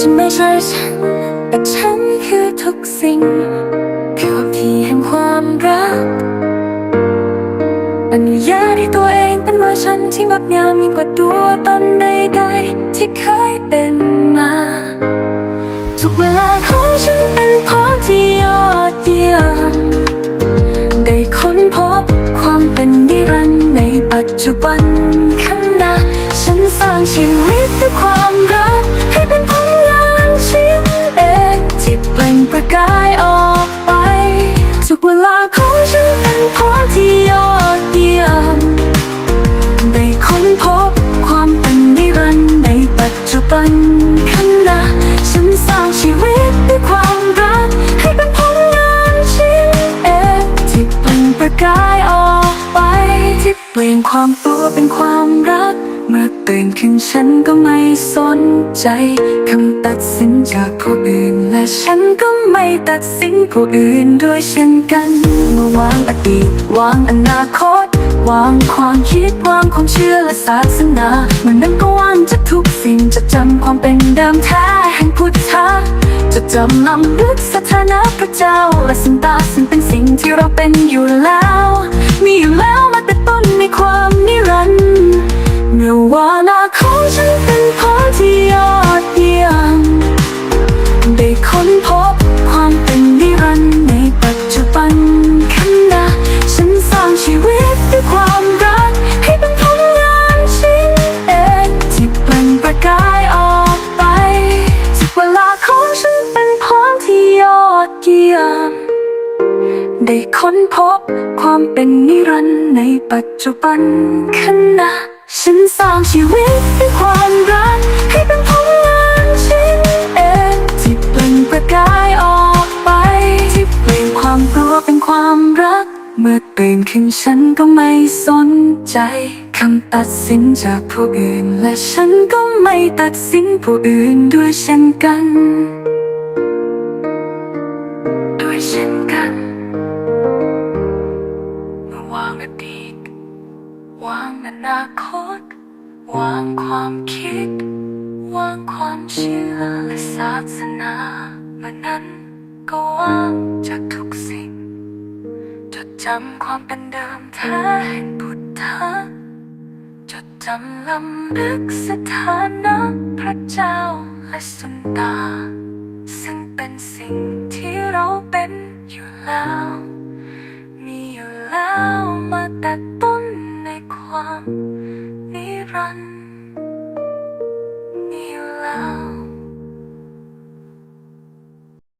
ฉันไม่ใช่ฉันแต่ฉันคือทุกสิ่ง คือที่แห่งความรักอนุญาตให้ตัวเองเป็นเวอร์ชันที่งดงามยิ่งกว่าตัวตนใดๆที่เคยเป็นมา ทุกเวลาของฉันเป็นพร้อมที่ยอดเยี่ยมได้ค้นพบความเป็นนิรันดร์ในปัจจุบันข้างหน้าฉันสร้างชีวิตด้วยความรักให้ ฉันเป็นพร้อมที่ยอดเยี่ยมได้ค้นพบความเป็นนิรันดร์ในปัจจุบันข้างหน้าฉันสร้างชีวิตด้วยความรัก ให้เป็นผลงานชิ้นเอกที่เปล่งประกายออกไป ที่เปลี่ยนความกลัวเป็นความรัก เมื่อตื่นขึ้นฉันก็ไม่สนใจคำตัดสินจากผู้อื่น และฉันก็ไม่ตัดสินผู้อื่นด้วยเช่นกันเมื่อวางอดีตวางอนาคต วางความคิดวางความเชื่อและศาสนาเมื่อนั้นก็วางจากทุกสิ่งจะจำความเป็นเดิมแท้แห่งพุทธะจะจำนำลึกสถานะพระเจ้า และสันตาซึ่งเป็นสิ่งที่เราเป็นอยู่แล้ว มีอยู่แล้ว ได้ค้นพบ ความเป็นนิรันดร์ในปัจจุบันข้างหน้าฉันสร้างชีวิตด้วยความรักให้เป็นผลงานชิ้นเอกที่เปล่งประกายออกไป ที่เปลี่ยนความกลัวเป็นความรัก เมื่อตื่นขึ้นฉันก็ไม่สนใจคำตัดสินจากผู้อื่น และฉันก็ไม่ตัดสินผู้อื่นด้วยเช่นกัน วางอดีต วางอนาคต วางความคิด วางความเชื่อและศาสนาเมื่อนั้นก็วางจากทุกสิ่ง จดจำความเป็นเดิมแท้แห่งพุทธะจดจำลำลึกสถานะพระเจ้าและสุนตา ซึ่งเป็นสิ่งที่เราเป็นอยู่แล้วมีอ ยู่แล้ว